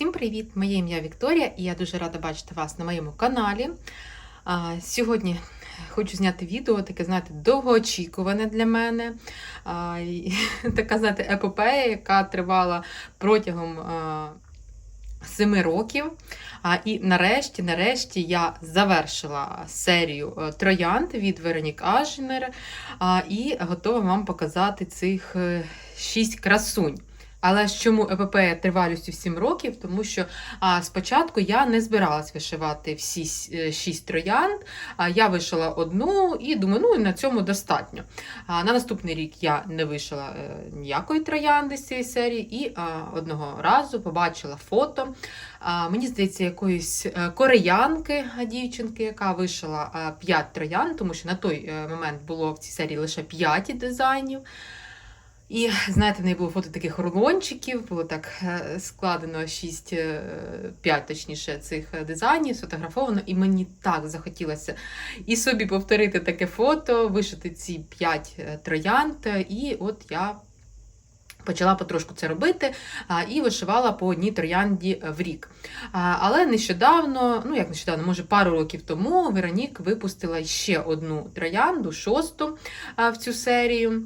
Всім привіт! Моє ім'я Вікторія і я дуже рада бачити вас на моєму каналі. Сьогодні хочу зняти відео, таке, знаєте, довгоочікуване для мене. Така, знаєте, епопея, яка тривала протягом а, семи років. І нарешті, нарешті я завершила серію е, троянд від Веронік Ажнер і готова вам показати цих е, шість красунь. Але ж чому епопея тривалістю 7 років? Тому що а, спочатку я не збиралась вишивати всі е, шість троянд. А, я вишила одну і думаю, ну на цьому достатньо. А, на наступний рік я не вишила е, ніякої троянди з цієї серії, і а, одного разу побачила фото. А, мені здається, якоїсь е, кореянки дівчинки, яка вишила 5 троянд, тому що на той момент було в цій серії лише 5 дизайнів. І знаєте, в неї було фото таких рулончиків, було так е, складено 6, 5 точніше, цих е, дизайнів, сфотографовано, і мені так захотілося і собі повторити таке фото, вишити ці 5 троянд. е, І от я почала потрошку це робити і вишивала по одній троянді в рік. Але нещодавно, ну як нещодавно, може пару років тому, Веронік випустила ще одну троянду, шосту в цю серію.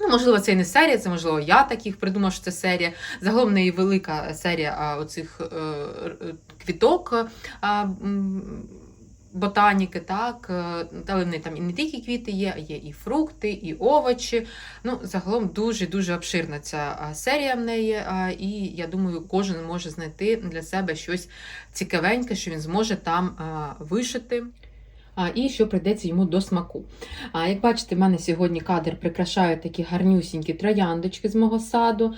Ну, можливо, це і не серія, це можливо я таких придумав, що це серія. Загалом в неї велика серія а, оцих е, е, квіток а, ботаніки, так. е, Але в неї там і не тільки квіти є, а є і фрукти, і овочі. Ну, загалом дуже-дуже обширна ця серія в неї. І я думаю, кожен може знайти для себе щось цікавеньке, що він зможе там вишити. І що прийдеться йому до смаку. А, як бачите, в мене сьогодні кадр прикрашає такі гарнюсінькі трояндочки з мого саду.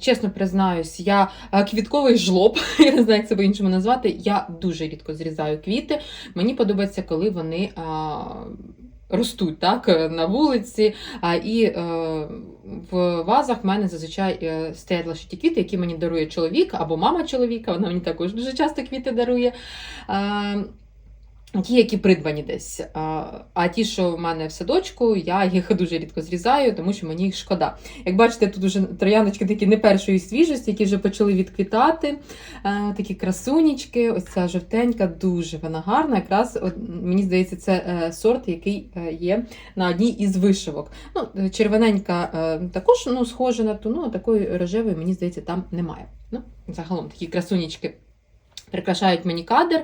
Чесно признаюсь, я квітковий жлоб, я не знаю, як це по-іншому назвати. Я дуже рідко зрізаю квіти. Мені подобається, коли вони. Ростуть так на вулиці, а, і е, в вазах в мене зазвичай е, стоять лише ті квіти, які мені дарує чоловік або мама чоловіка. Вона мені також дуже часто квіти дарує. Е, Ті, які придбані десь. А, ті, що в мене в садочку, я їх дуже рідко зрізаю, тому що мені їх шкода. Як бачите, тут уже трояночки такі не першої свіжості, які вже почали відквітати. Такі красунічки, ось ця жовтенька, дуже вона гарна. Якраз мені здається, це е, сорт, який е, є на одній із вишивок. Ну, е, червоненька е, також ну, схожа на ту, ну, а такої рожевої, мені здається, там немає. Ну, загалом такі красунічки прикрашають мені кадр.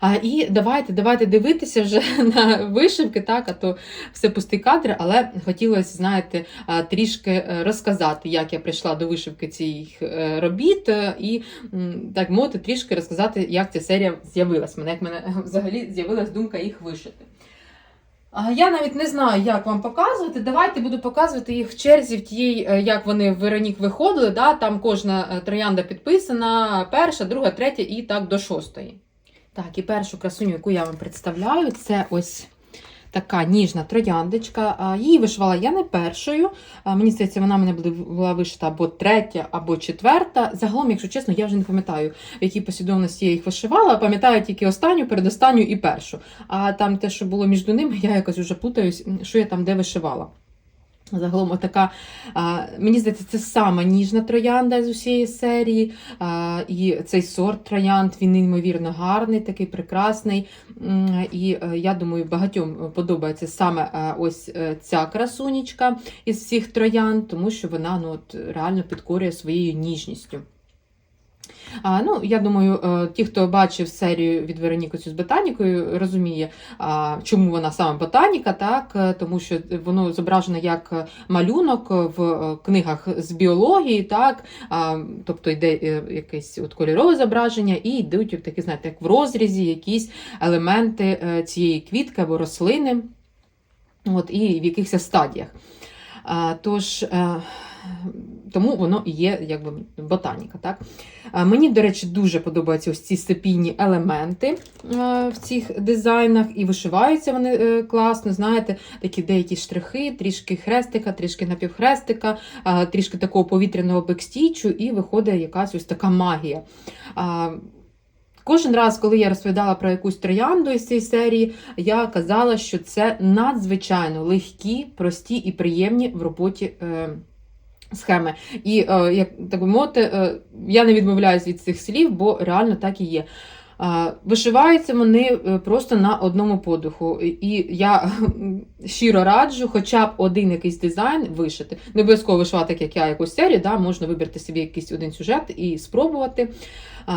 А, і давайте, давайте дивитися вже на вишивки, так, а то все пустий кадр, але хотілося, знаєте, трішки е, розказати, як я прийшла до вишивки цих е, робіт, е, і так мовити, трішки розказати, як ця серія з'явилась. Мене як мене взагалі з'явилась думка їх вишити. Я навіть не знаю, як вам показувати. Давайте буду показувати їх в черзі в тієї, е, як вони в Веронік виходили. Да? Там кожна е, троянда підписана, перша, друга, третя і так до шостої. Так, і першу красуню, яку я вам представляю, це ось така ніжна трояндочка. Її вишивала я не першою. Мені здається, вона мене була- вишита або третя, або четверта. Загалом, якщо чесно, я вже не пам'ятаю, в якій послідовності я їх вишивала. Пам'ятаю тільки останню, передостанню і першу. А там те, що було між ними, я якось вже путаюсь, що я там де вишивала. Загалом, така, мені здається, це сама ніжна троянда з усієї серії. А, і цей сорт троянд, він неймовірно гарний, такий прекрасний. І е, я думаю, багатьом подобається саме е, ось е, ця красунечка із всіх троянд, тому що вона ну, от, реально підкорює своєю ніжністю. А, ну, я думаю, е, ті, хто бачив серію від Вероніки з ботанікою, розуміє, а, чому вона саме ботаніка, так? е, тому що воно зображено як малюнок в е, книгах з біології, так? А, тобто йде якесь от кольорове зображення, і йдуть такі, знаєте, як в розрізі якісь елементи цієї квітки або рослини, от, і в якихось стадіях. А, Тож, тому воно і є якби ботаніка. Так? Мені, до речі, дуже подобаються ось ці степійні елементи е, в цих дизайнах, і вишиваються вони е, класно. Знаєте, такі деякі штрихи, трішки хрестика, трішки напівхрестика, трішки такого повітряного бекстічу, і виходить якась ось така магія. Кожен раз, коли я розповідала про якусь троянду із цієї серії, я казала, що це надзвичайно легкі, прості і приємні в роботі е, Схеми. І, е, як так би мовити, е, я не відмовляюсь від цих слів, бо реально так і є. Е, Вишиваються вони просто на одному подиху. І я щиро раджу хоча б один якийсь дизайн вишити. Не обов'язково вишивати, як я якусь серію, да, можна вибрати собі якийсь один сюжет і спробувати,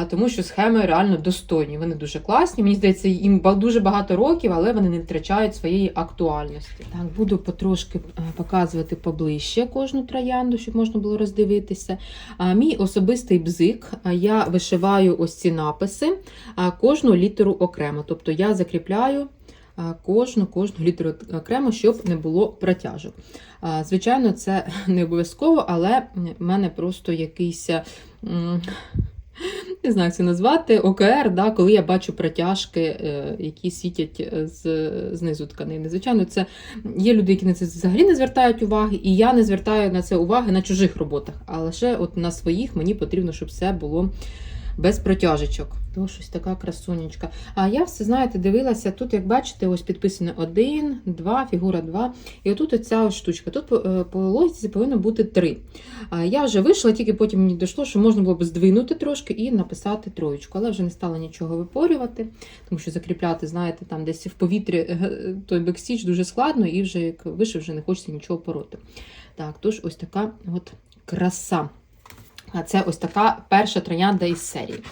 тому що схеми реально достойні. Вони дуже класні. Мені здається, їм дуже багато років, але вони не втрачають своєї актуальності. Так, буду потрошки е, показувати поближче кожну троянду, щоб можна було роздивитися. Мій особистий бзик. Я вишиваю ось ці написи, кожну літеру окремо. Тобто я закріпляю кожну кожну літеру окремо, щоб не було протяжок. Звичайно, це не обов'язково, але в мене просто якийсь. Не знаю, як це назвати, ОКР, да, коли я бачу протяжки, е, які світять е, з, знизу тканини. Звичайно, це є люди, які на це взагалі не звертають уваги, і я не звертаю на це уваги на чужих роботах, а лише от на своїх мені потрібно, щоб все було без протяжечок. То щось така красунечка. А я все, знаєте, дивилася, тут, як бачите, ось підписано 1, 2, фігура 2. І отут оця штучка. Тут по, е, по логіці повинно бути 3. А Я вже вийшла, тільки потім мені дійшло, що можна було б здвинути трошки і написати троєчку. Але вже не стала нічого випорювати, тому що закріпляти, знаєте, там десь в повітрі е, той бекстіч дуже складно, і вже як вишив, вже не хочеться нічого пороти. Так, тож ось така от краса. Це ось така перша троянда із серії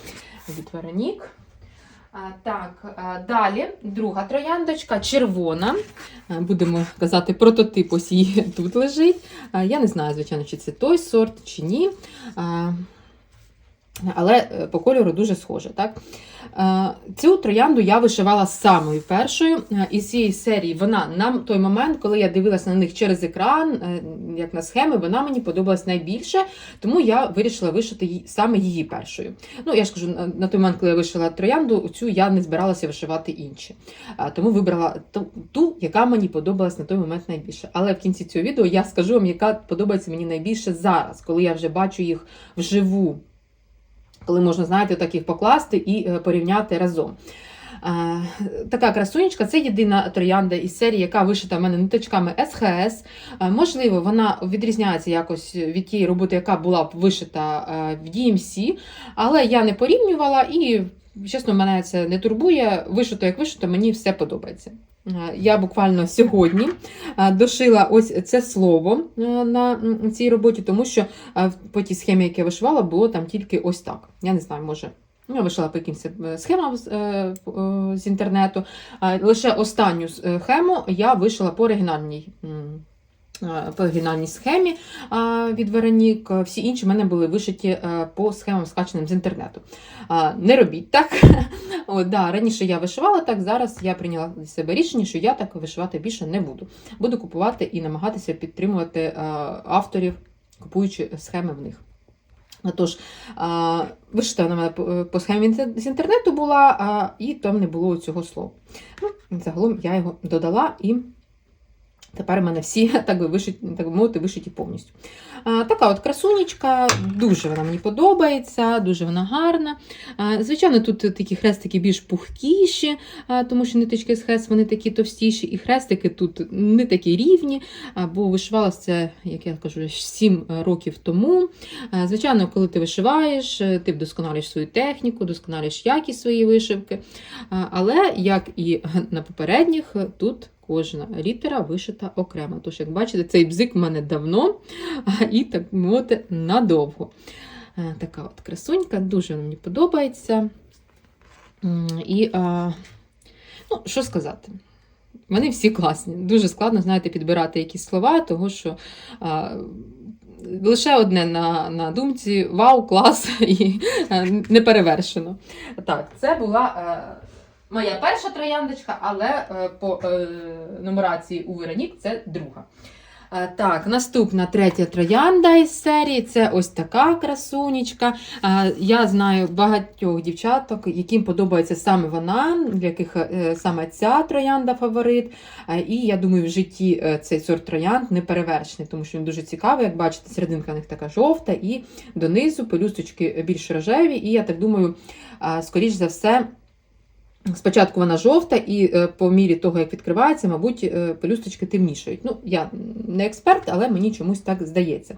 від Веронік. Так, далі друга трояндочка червона. Будемо казати, прототип ось її тут лежить. Я не знаю, звичайно, чи це той сорт, чи ні. Але е, по кольору дуже схоже. Так? Е, Цю троянду я вишивала самою першою е, із цієї серії. Вона на той момент, коли я дивилася на них через екран, як на схеми, вона мені подобалась найбільше, тому я вирішила вишити саме її першою. Ну, я ж кажу, на, той момент, коли я вишила троянду, цю я не збиралася вишивати інші. Тому вибрала ту, яка мені подобалась на той момент найбільше. Але в кінці цього відео я скажу вам, яка подобається мені найбільше зараз, коли я вже бачу їх вживу коли можна, знаєте, так їх покласти і е, порівняти разом. Е, Така красунечка це єдина троянда із серії, яка вишита в мене ниточками СХС. Е, Можливо, вона відрізняється якось від тієї роботи, яка була вишита в DMC, але я не порівнювала і, чесно, мене це не турбує. Вишито, як вишито, мені все подобається. Е, Я буквально сьогодні е, дошила ось це слово е, на цій роботі, тому що по тій схемі, яку я вишивала, було там тільки ось так. Я не знаю, може. ну, Я вишила по якимось схемам з, інтернету. Лише останню схему я вишила по оригінальній. Е, По оригінальній схемі е, від Веронік. Всі інші в мене були вишиті е, по схемам, скачаним з інтернету. Не робіть так. От, да, раніше я вишивала так, зараз я прийняла для себе рішення, що я так вишивати більше не буду. Буду купувати і намагатися підтримувати авторів, купуючи схеми в них. Тож, вишита вона мене по схемі з інтернету була, і там не було цього слова. Ну, загалом я його додала і тепер у мене всі, так би, вишиті, так би мовити, вишиті повністю. А, така от красунечка, дуже вона мені подобається, дуже вона гарна. А, звичайно, тут такі хрестики більш пухкіші, а, тому що ниточки з хрест вони такі товстіші, і хрестики тут не такі рівні, а, бо вишивалося це, як я кажу, 7 років тому. Е, Звичайно, коли ти вишиваєш, ти вдосконалюєш свою техніку, вдосконалюєш якість своєї вишивки. Е, Але, як і на попередніх, тут кожна літера вишита окремо. Тож, як бачите, цей бзик в мене давно і, так мовити, надовго. Е, Така от красунька, дуже мені подобається. І, а, ну, що сказати? Вони всі класні. Дуже складно, знаєте, підбирати якісь слова, того що а, лише одне на, на думці: вау, клас і е, не перевершено. Так, це була е, моя перша трояндочка, але е, по е, нумерації у Веронік це друга. Е, Так, наступна третя троянда із серії це ось така красунечка. Я знаю багатьох дівчаток, яким подобається саме вона, для яких саме ця троянда фаворит. І я думаю, в житті цей сорт троянд не перевершений, тому що він дуже цікавий. Як бачите, серединка в них така жовта, і донизу пелюсточки більш рожеві. І я так думаю, скоріш за все. Спочатку вона жовта, і е, по мірі того, як відкривається, мабуть, е, пелюсточки темнішають. Ну, я не експерт, але мені чомусь так здається.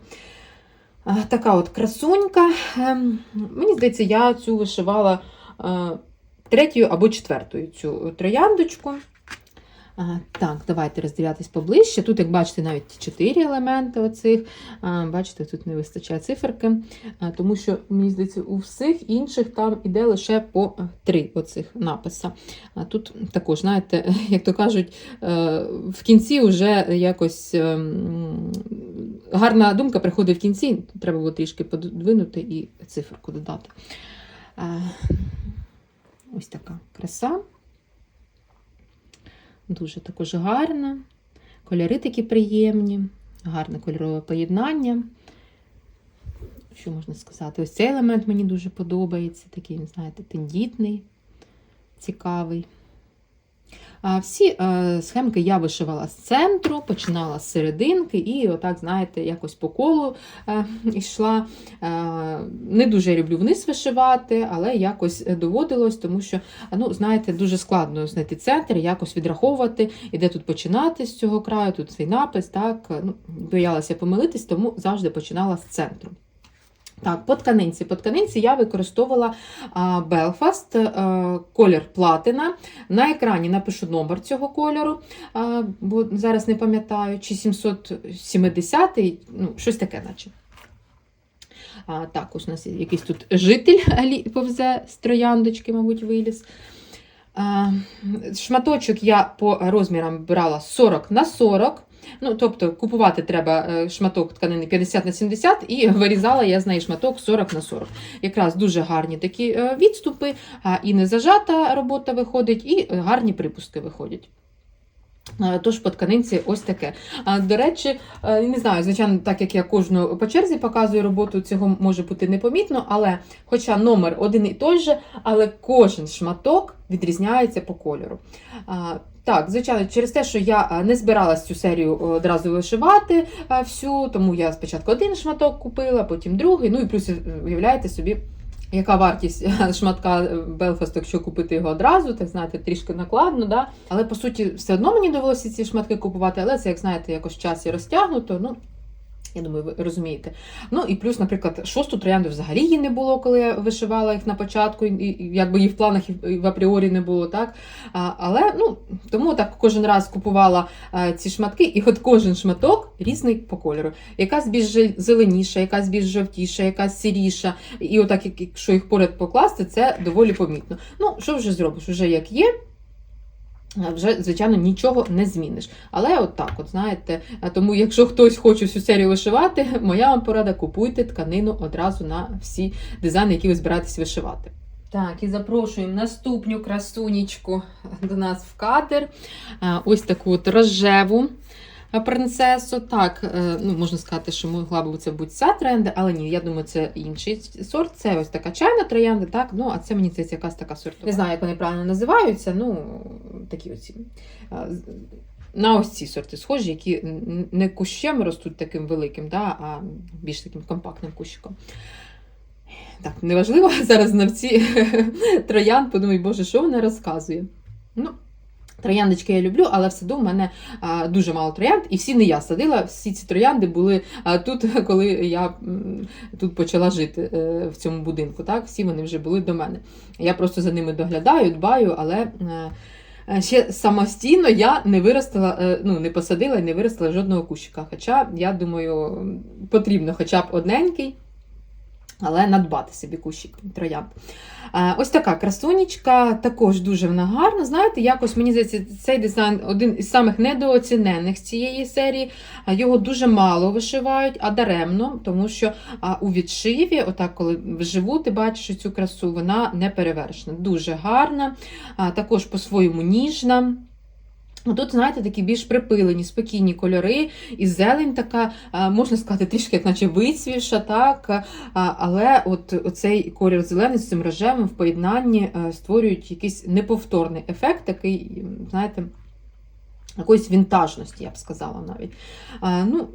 Така от красунька. Ем, Мені здається, я цю вишивала е, третьою або четвертою цю трояндочку. Так, давайте роздивлятись поближче. Тут, як бачите, навіть чотири елементи оцих. Бачите, тут не вистачає циферки, тому що, мені здається, у всіх інших там іде лише по е, три оцих написа. Тут також, знаєте, як то кажуть, е, в кінці вже якось ем, гарна думка приходить в кінці, треба було трішки подвинути і циферку додати. Ось така краса. Дуже також гарна. Кольори такі приємні, гарне кольорове поєднання. Що можна сказати? Ось цей елемент мені дуже подобається, такий, знаєте, тендітний, цікавий. Всі е, схемки я вишивала з центру, починала з серединки, і отак, знаєте, якось по колу е, йшла. Е, не дуже люблю вниз вишивати, але якось доводилось, тому що, ну, знаєте, дуже складно знайти центр, якось відраховувати, і де тут починати з цього краю, тут цей напис, так, ну, боялася помилитись, тому завжди починала з центру. Так, по тканинці. По тканинці я використовувала а, колір платина. На екрані напишу номер цього кольору, бо зараз не пам'ятаю, чи 770, ну, щось таке, наче. А, так, ось у нас якийсь тут житель повзе з трояндочки, мабуть, виліз. А, шматочок я по розмірам брала 40 на 40. Ну, тобто купувати треба е, шматок тканини 50 на 70 і вирізала я з неї шматок 40 на 40. Якраз дуже гарні такі е, відступи, і не зажата робота виходить, і гарні припуски виходять. Е, Тож по тканинці ось таке. До речі, не знаю, звичайно, так як я кожну по черзі показую роботу, цього може бути непомітно, але хоча номер один і той же, але кожен шматок відрізняється по кольору. Так, звичайно, через те, що я е, не збиралась цю серію одразу вишивати е, всю, тому я спочатку один шматок купила, потім другий. Ну і плюс е, уявляєте собі. Яка вартість шматка Белфасту, якщо купити його одразу, так знаєте, трішки накладно, да? але по суті все одно мені довелося ці шматки купувати, але це, як знаєте, якось в часі розтягнуто. Ну, я думаю, ви розумієте. Ну і плюс, наприклад, шосту троянду взагалі її не було, коли я вишивала їх на початку, і, якби її в планах і в апріорі не було, так? А, але ну, тому так кожен раз купувала а, ці шматки, і от кожен шматок різний по кольору. Якась більш зеленіша, якась більш жовтіша, якась сіріша. І отак, як- якщо їх поряд покласти, це доволі помітно. Ну, що вже зробиш? Уже як є. Вже, звичайно, нічого не зміниш. Але от так, от знаєте, тому, якщо хтось хоче всю серію вишивати, моя вам порада купуйте тканину одразу на всі дизайни, які ви збираєтесь вишивати. Так, і запрошуємо наступну красунечку до нас в кадр. Ось таку от рожеву принцесу. Так, е, ну можна сказати, що могла б це бути ця тренда, але ні, я думаю, це інший сорт. Це ось така чайна троянда, так, ну а це мені здається якась така сортова. Не знаю, як вони правильно називаються, ну такі оці. На ось ці сорти схожі, які не кущем ростуть таким великим, да, а більш таким компактним кущиком. Так, неважливо, зараз знавці троян подумають, боже, що вона розказує. Ну, Трояндочки я люблю, але в саду в мене а, дуже мало троянд, і всі не я садила. Всі ці троянди були а, тут, коли я м, тут почала жити е, в цьому будинку. Так? Всі вони вже були до мене. Я просто за ними доглядаю, дбаю, але е, е, ще самостійно я не виростила, е, ну, не посадила і не виростила жодного кущика. Хоча, я думаю, потрібно хоча б одненький. Але надбати собі кущик троянд. Е, Ось така красунечка, також дуже вона гарна. Знаєте, якось мені здається, цей дизайн один із самих недооцінених цієї серії. Е, Його дуже мало вишивають, а даремно, тому що у відшиві, отак, коли вживу, ти бачиш цю красу, вона не перевершена. Дуже гарна, також по-своєму ніжна. Тут, знаєте, такі більш припилені, спокійні кольори, і зелень така, можна сказати, трішки, як наче вицвівша, так, але от цей колір зелений з цим рожевим в поєднанні е, створюють якийсь неповторний ефект, такий, знаєте, якоїсь вінтажності, я б сказала навіть. А, ну,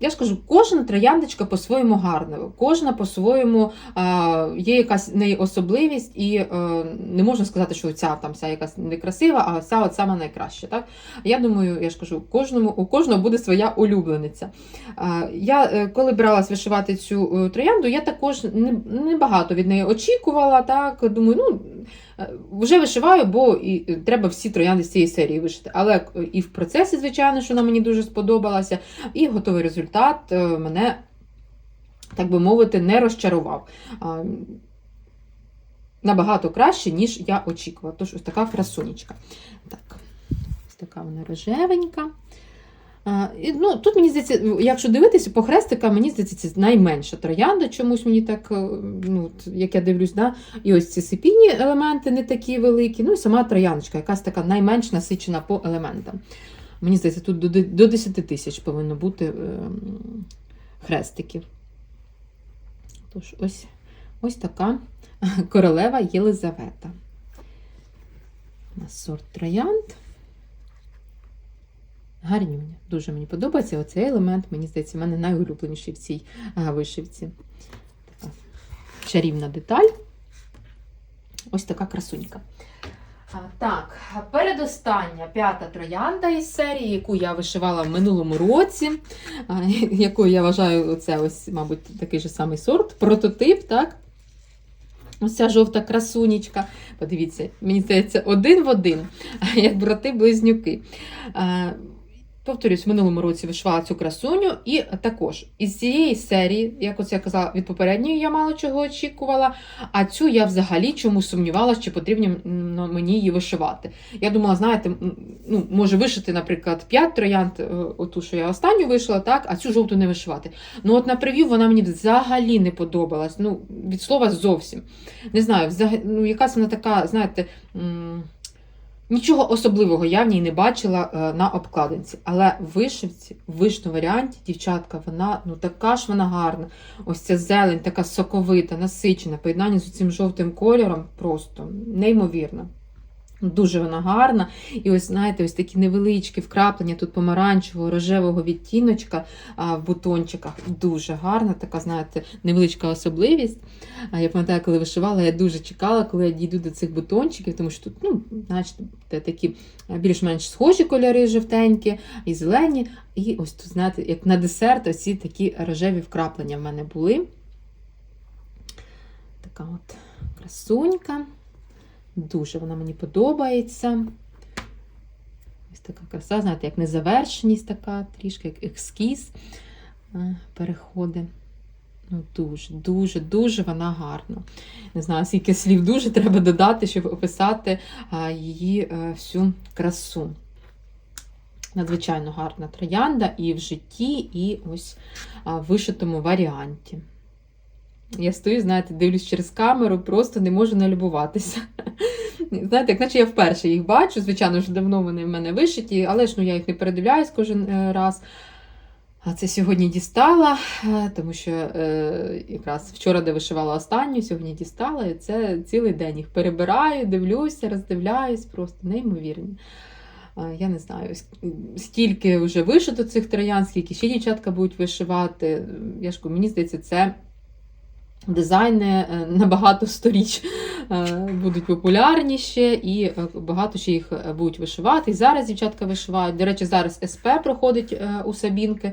я ж кажу, кожна трояндочка по-своєму гарна, кожна по-своєму а, є якась неї особливість, і е, не можна сказати, що ця там вся якась некрасива, а ця от сама найкраща. Так? Я думаю, я ж кажу, кожному, у кожного буде своя улюблениця. А, я е, коли бралась вишивати цю е, троянду, я також не, не від неї очікувала. Так? Думаю, ну. Е, Вже вишиваю, бо і е, треба всі троянди з цієї серії вишити. Але е, і в процесі, звичайно, що вона мені дуже сподобалася, і готовий результат мене, так би мовити, не розчарував. Набагато краще, ніж я очікувала. Тож ось така красунечка. Так, ось така вона рожевенька. І, ну, тут мені здається, якщо дивитися по хрестикам, мені здається, це найменша троянда, чомусь мені так, е, ну, як я дивлюсь, да? і ось ці сипінні елементи не такі великі, ну і сама трояночка, якась така найменш насичена по елементам. Мені здається, тут до, до 10 тисяч повинно бути е, хрестиків. Тож, ось, ось така королева Єлизавета. У нас сорт троянд. Гарнюня. Дуже мені подобається оцей елемент. Мені здається, в мене найулюбленіший в цій вишивці. Така чарівна деталь. Ось така красунька. Так, передостання п'ята троянда із серії, яку я вишивала в минулому році, якою я вважаю, це ось, мабуть, такий же самий сорт, прототип, так? Ось ця жовта красунечка. Подивіться, мені здається, один в один, як брати-близнюки. Повторюсь, в минулому році вишивала цю красуню, і також із цієї серії, як оце я казала, від попередньої я мало чого очікувала. А цю я взагалі чомусь сумнівалася, чи потрібно мені її вишивати. Я думала, знаєте, ну, може вишити, наприклад, 5 троянд, е, оту, що я останню вишила, так, а цю жовту не вишивати. Ну, от на прев'ю вона мені взагалі не подобалась. Ну, від слова зовсім. Не знаю, взагалі, ну, якась вона така, знаєте. м, Нічого особливого я в ній не бачила е, на обкладинці. Але в вишивці, в вишному варіанті, дівчатка, вона ну така ж вона гарна. Ось ця зелень, така соковита, насичена, поєднання з цим жовтим кольором просто неймовірно. Дуже вона гарна. І ось, знаєте, ось такі невеличкі вкраплення тут помаранчевого, рожевого відтіночка а, в бутончиках. Дуже гарна, така, знаєте, невеличка особливість. А, я пам'ятаю, коли вишивала, я дуже чекала, коли я дійду до цих бутончиків, тому що тут, ну, знаєте, такі більш-менш схожі кольори жовтенькі і зелені. І ось тут, знаєте, як на десерт, ось ці такі рожеві вкраплення в мене були. Така от красунька. Дуже вона мені подобається. Ось така краса, знаєте, як незавершеність така, трішки як ескіз е, переходить. Ну, Дуже, дуже, дуже вона гарна. Не знаю, скільки слів дуже треба додати, щоб описати її всю красу. Надзвичайно гарна троянда і в житті, і ось в вишитому варіанті. Я стою, знаєте, дивлюсь через камеру, просто не можу налюбуватися. Знаєте, як наче я вперше їх бачу, звичайно, вже давно вони в мене вишиті, але ж ну, я їх не передивляюсь кожен е, раз. А це сьогодні дістала, е, тому що е, якраз вчора де вишивала останню, сьогодні дістала, і це цілий день їх перебираю, дивлюся, роздивляюсь, просто неймовірні. Е, Я не знаю, скільки вже вишито цих троян, скільки ще дівчатка будуть вишивати. Я ж мені здається, це дизайни е, на багато сторіч е, будуть популярніші, і е, багато ще їх будуть вишивати. І зараз дівчатка вишивають. До речі, зараз СП проходить у Сабінки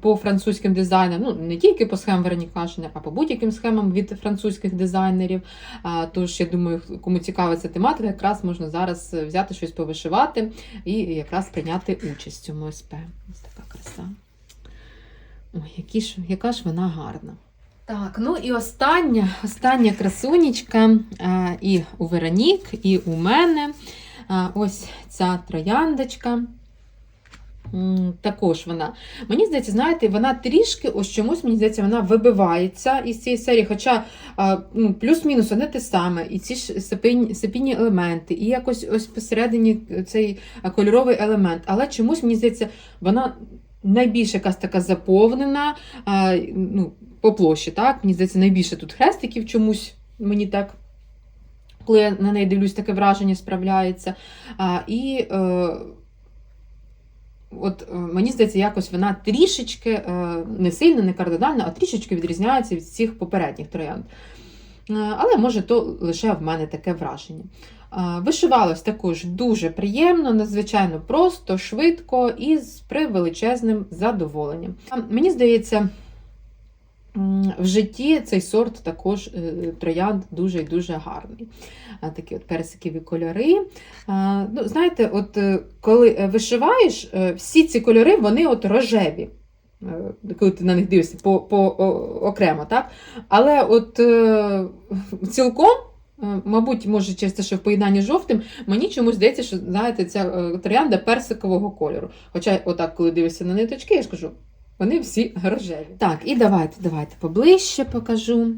по французьким дизайнам. Ну, не тільки по схемам Веронікашини, а по будь-яким схемам від французьких дизайнерів. Тож, я думаю, кому цікава ця тематика, якраз можна зараз взяти щось повишивати і якраз прийняти участь в цьому СП. Ось така краса. Ой, які ж, яка ж вона гарна. Так, ну і остання, остання красунечка а, і у Веронік, і у мене. Ось ця трояндочка. Також вона. Мені здається, знаєте, вона трішки ось чомусь, мені здається, вона вибивається із цієї серії. Хоча ну, плюс-мінус одне те саме, і ці ж сапінні, елементи, і якось ось посередині цей кольоровий елемент. Але чомусь, мені здається, вона найбільш якась така заповнена. Ну, по площі, так? Мені здається, найбільше тут хрестиків чомусь мені так, коли я на неї дивлюсь, таке враження справляється. А, і е, от е, мені здається, якось вона трішечки, е, не сильно, не кардинально, а трішечки відрізняється від всіх попередніх троянд. Е, Але може то лише в мене таке враження. Вишивалось також дуже приємно, надзвичайно просто, швидко і з превеличезним задоволенням. Мені здається, в житті цей сорт також е, троянд дуже і дуже гарний. Такі от персикові кольори. Ну, знаєте, от е, коли е, вишиваєш, всі ці кольори вони от рожеві. Коли ти на них дивишся по, по, окремо, так? Але от цілком, мабуть, може через те, що в поєднанні з жовтим, мені чомусь здається, що знаєте, ця троянда персикового кольору. Хоча, отак, коли дивишся на ниточки, я ж кажу, вони всі рожеві. Так, і давайте, давайте поближче покажу.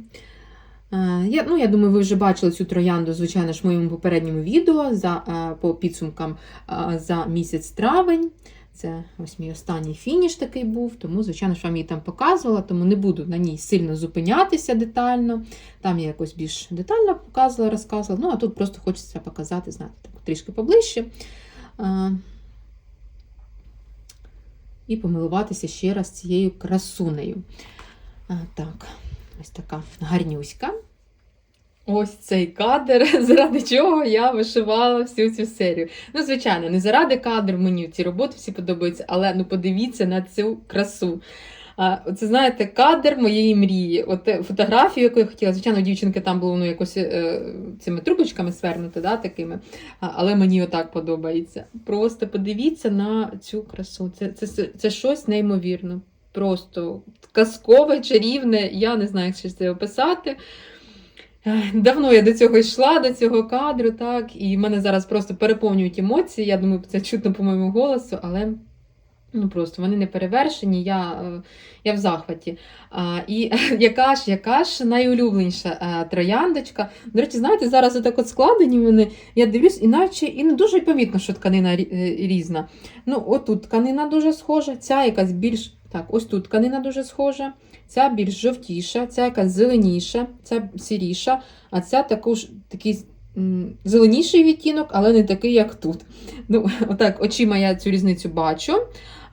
Е, Я, ну, я думаю, ви вже бачили цю троянду, звичайно ж, в моєму попередньому відео за, е, по підсумкам е, за місяць травень. Це ось мій останній фініш такий був, тому, звичайно, ж вам її там показувала, тому не буду на ній сильно зупинятися детально. Там я якось більш детально показувала, розказувала. Ну, а тут просто хочеться показати, знаєте, так, трішки поближче. І помилуватися ще раз цією красунею. Так, ось така гарнюська. Ось цей кадр, заради чого я вишивала всю цю серію. Ну, звичайно, не заради кадру, мені ці роботи всі подобаються, але ну подивіться на цю красу. Це, знаєте, кадр моєї мрії. От е, фотографію, яку я хотіла, звичайно, дівчинки там було ну, якось е, цими трубочками свернуто, да, такими. Але мені отак подобається. Просто подивіться на цю красу. Це, це, це, щось неймовірно. Просто казкове, чарівне, я не знаю, як ще це описати. Давно я до цього йшла, до цього кадру, так, і мене зараз просто переповнюють емоції. Я думаю, це чутно по моєму голосу, але ну просто вони не перевершені, я, е, я в захваті. А, і яка ж, яка ж найулюбленіша е, трояндочка. До речі, знаєте, зараз отак от складені вони, я дивлюсь, іначе і не дуже помітно, що тканина е, різна. Ну, отут тканина дуже схожа, ця якась більш. Так, ось тут тканина дуже схожа, ця більш жовтіша, ця якась зеленіша, ця сіріша, а ця також такий зеленіший відтінок, але не такий, як тут. Ну, отак, очима я цю різницю бачу,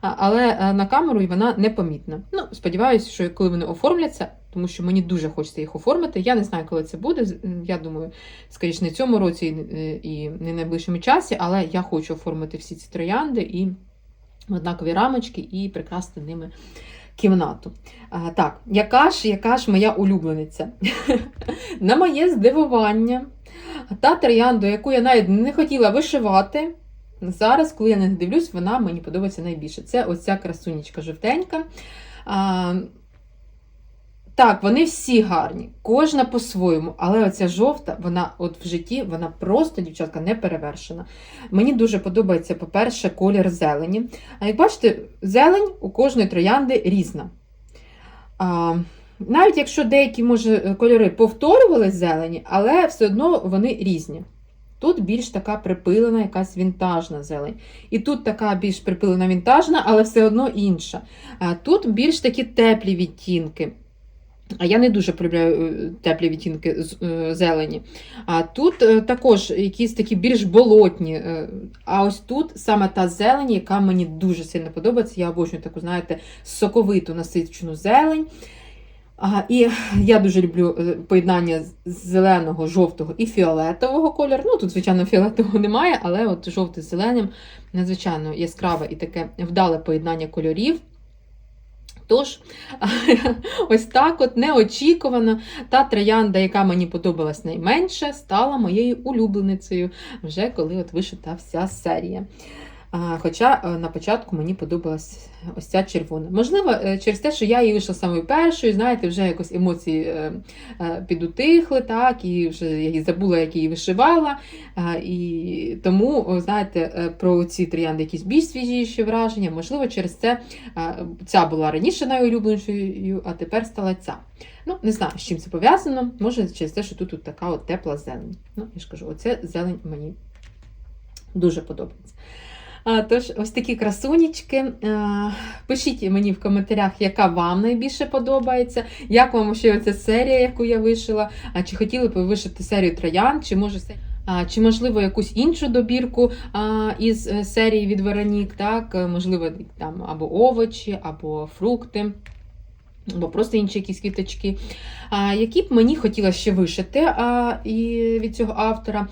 але е, на камеру вона непомітна. Ну, сподіваюся, що коли вони оформляться, тому що мені дуже хочеться їх оформити. Я не знаю, коли це буде. Я думаю, скоріш, не цьому році і- е, не найближчому часі, але я хочу оформити всі ці троянди і однакові рамочки і прикрасти ними кімнату. А, так, яка ж, яка ж моя улюблениця? На моє здивування, та троянда, яку я навіть не хотіла вишивати, зараз, коли я них дивлюсь, вона мені подобається найбільше. Це оця красунечка жовтенька. А, так, вони всі гарні, кожна по-своєму, але оця жовта, вона от в житті, вона просто, дівчатка, не перевершена. Мені дуже подобається, по-перше, колір зелені. А як бачите, зелень у кожної троянди різна. А, навіть якщо деякі, може, кольори повторювали зелені, але все одно вони різні. Тут більш така припилена, якась вінтажна зелень. І тут така більш припилена вінтажна, але все одно інша. Тут більш такі теплі відтінки. А я не дуже полюбляю е, теплі відтінки е, зелені. А тут е, також якісь такі більш болотні. А ось тут саме та зелень, яка мені дуже сильно подобається. Я обожнюю таку, знаєте, соковиту насичену зелень. А, і я дуже люблю е, поєднання зеленого, жовтого і фіолетового кольору. Ну, тут, звичайно, фіолетового немає, але от жовтий з зеленим надзвичайно яскраве і таке вдале поєднання кольорів. Тож, ось так от неочікувано та троянда, яка мені подобалась найменше, стала моєю улюбленицею, вже коли от вишита вся серія. Хоча е, на початку мені подобалась ось ця червона. Можливо, е, через те, що я її вийшла самою першою, знаєте, вже якось емоції е, підутихли, так, і вже я її забула, як її вишивала. І тому, знаєте, про ці троянди якісь більш свіжіші враження. Можливо, через це ця була раніше найулюбленішою, а тепер стала ця. Ну, не знаю, з чим це пов'язано. Може, через те, що тут, тут така от тепла зелень. Ну, я ж кажу, оце зелень мені дуже подобається. Тож, ось такі красунічки. Пишіть мені в коментарях, яка вам найбільше подобається, як вам ще оця серія, яку я вишила. Чи хотіли б ви вишити серію троян, чи може Чи, можливо, якусь іншу добірку із е, серії від Веронік, так? е, можливо, там або овочі, або фрукти, або просто інші якісь квіточки, які б мені хотілося ще вишити і від цього автора.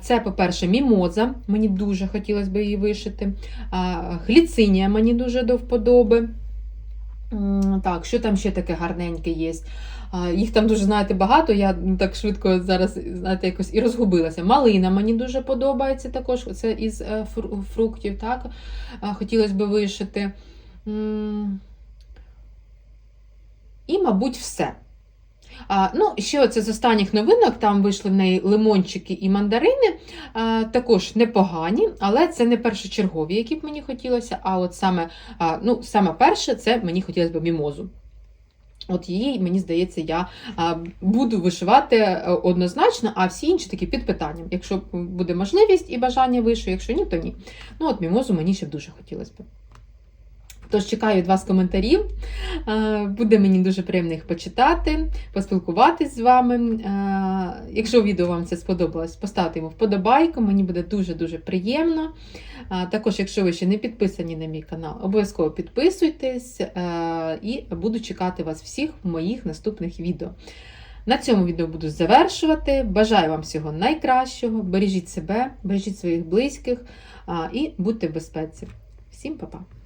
Це, по-перше, мімоза, мені дуже хотілося б її вишити. Гліцинія мені дуже до вподоби. Так, що там ще таке гарненьке є? Їх там дуже, знаєте, багато. Я так швидко зараз, знаєте, якось і розгубилася. Малина мені дуже подобається також. Це із е, фруктів, так? Хотілося б вишити. І, мабуть, все. А, ну, ще оце з останніх новинок, там вийшли в неї лимончики і мандарини, а, також непогані, але це не першочергові, які б мені хотілося. А от саме, а, ну, саме перше, це мені хотілося б мімозу. От її, мені здається, я буду вишивати е, однозначно, а всі інші такі під питанням. Якщо буде можливість і бажання вишу, якщо ні, то ні. Ну, от мімозу мені ще дуже хотілося б. Тож чекаю від вас коментарів. Е, Буде мені дуже приємно їх почитати, поспілкуватись з вами. Е, Якщо відео вам це сподобалось, поставте йому вподобайку, мені буде дуже-дуже приємно. Е, Також, якщо ви ще не підписані на мій канал, обов'язково підписуйтесь і буду чекати вас всіх в моїх наступних відео. На цьому відео буду завершувати. Бажаю вам всього найкращого. Бережіть себе, бережіть своїх близьких і будьте в безпеці. Всім па-па!